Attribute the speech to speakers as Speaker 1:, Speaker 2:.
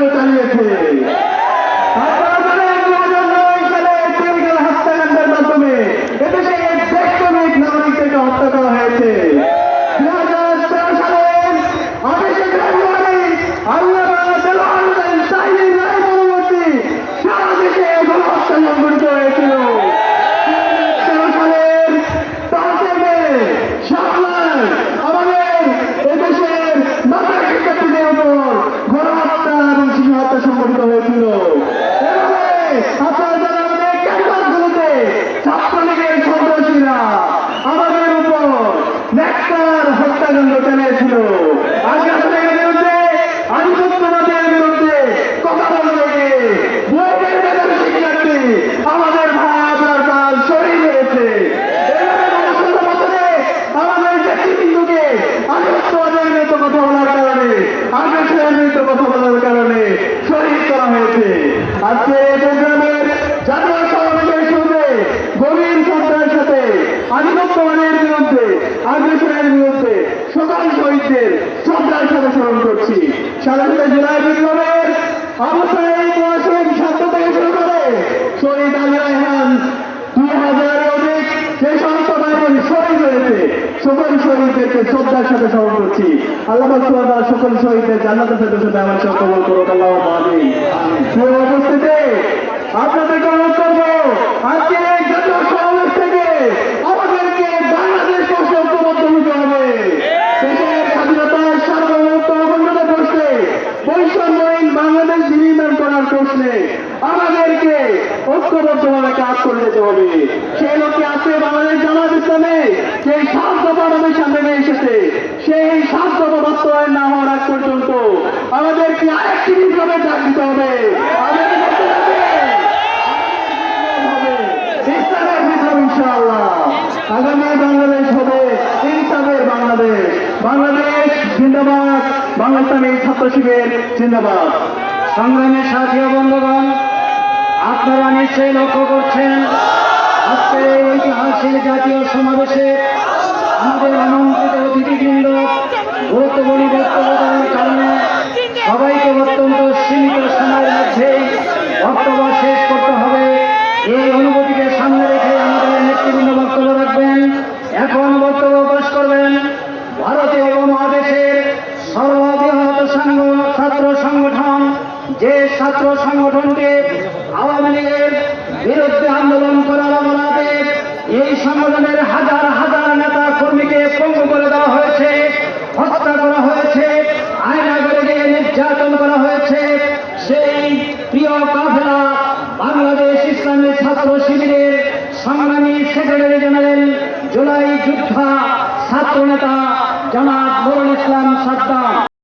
Speaker 1: হত্যাকাণ্ড চালিয়েছে। নেকটার হত্যাকাণ্ড চালিয়েছিল। আজকে শিক্ষার্থী, আমাদের ভাই আপনার এভাবে গণতন্ত্র বছরে আমাদের বিরুদ্ধে কথা বলার কারণে আগ্রাসনের কথা বলার কারণে শহীদ করা হয়েছে এই প্রোগ্রামের জাতীয় সমাবেশের শুরুতে গভীর শ্রদ্ধার সাথে আধিপত্যবাদের বিরুদ্ধে আগ্রাসনের বিরুদ্ধে সকল শহীদদের শ্রদ্ধার সাথে স্মরণ করছি। সাথে জুলাই বিপ্লবের অবস্থায় বয়সের সাধ্য থেকে শুরু করে শহীদ আলী রায়হান দুই হাজারের অধিক যে সমস্ত বোন শহীদ হয়েছে, সকল শহীদদেরকে শ্রদ্ধার সাথে স্মরণ করছি। আল্লাহ সুবাহ সকল শহীদদের জান্নাতের সাথে সাথে আমার সব কবল করুক, আল্লাহ আমিন। উপস্থিতি আপনাদেরকে অনুরোধ করব, আজকে এই জাতীয় সমাবেশ থেকে আমাদেরকে বাংলাদেশ প্রশ্ন ঐক্যবদ্ধ হতে হবে দেশের স্বাধীনতার সার্বভৌমত্ব অখণ্ডতা প্রশ্নে বৈষম্যহীন বাংলাদেশ নির্মাণ প্রশ্নে আমাদেরকে ঐক্যবদ্ধভাবে কাজ করে যেতে হবে সেই লক্ষ্যে আজকে বাংলাদেশ জামাত ইসলামে যে সাত দফা আমাদের সামনে নিয়ে এসেছে সেই সাত বাস্তবায়ন না হওয়ার আগ পর্যন্ত আমাদেরকে আরেকটি বিপ্লবের ডাক দিতে হবে। আগামী বাংলাদেশ হবে ইনসাফের বাংলাদেশ বাংলাদেশ জিন্দাবাদ বাংলাদেশী ছাত্র শিবির জিন্দাবাদ
Speaker 2: সংগ্রামের সাথী বন্ধুগণ, আপনারা নিশ্চয়ই লক্ষ্য করছেন আজকে এই ঐতিহাসিক জাতীয় সমাবেশে আমাদের আমন্ত্রিত অতিথিবৃন্দ, গুরুত্বপূর্ণ বক্তব্য দেওয়ার কারণে সবাইকে অত্যন্ত সীমিত সময়ের মধ্যেই বক্তব্য শেষ করতে হবে। এই অনুভূতিকে সামনে রেখে আমাদের নেতৃবৃন্দ বক্তব্য রাখবেন। এখন বক্তব্য পেশ করবেন ভারতীয় উপমহাদেশের সর্ববৃহৎ সংঘ ছাত্র সংগঠন। যে ছাত্র সংগঠনকে আওয়ামী লীগের বিরুদ্ধে আন্দোলন করার অপরাধে এই সংগঠনের হাজার হাজার নেতা কর্মীকে পঙ্গু করে দেওয়া হয়েছে, হত্যা করা হয়েছে আয়না করে দিয়ে নির্যাতন করা হয়েছে। সেই প্রিয় কাফেলা বাংলাদেশ ইসলামী ছাত্র শিবিরের সংগ্রামী সেক্রেটারি জেনারেল জুলাই যোদ্ধা ছাত্র নেতা জনাব নুরুল ইসলাম সাদ্দাম।